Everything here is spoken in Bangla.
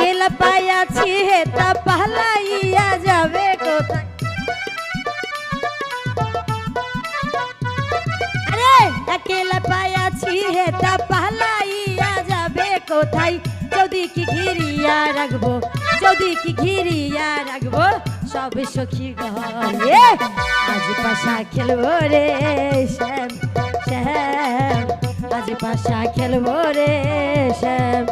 একেলা পাইয়াছি হেতা পালাইয়া যাবে কোথায়? আরে একেলা পাইয়াছি হেতা পালাইয়া যাবে কোথায়? যদি কি ঘিরিয়া রাখব, যদি কি ঘিরিয়া রাখব, সব সখী ঘরে। আজ পাশা খেলব রে, শ্যাম শ্যাম। আজ পাশা খেলব রে, শ্যাম।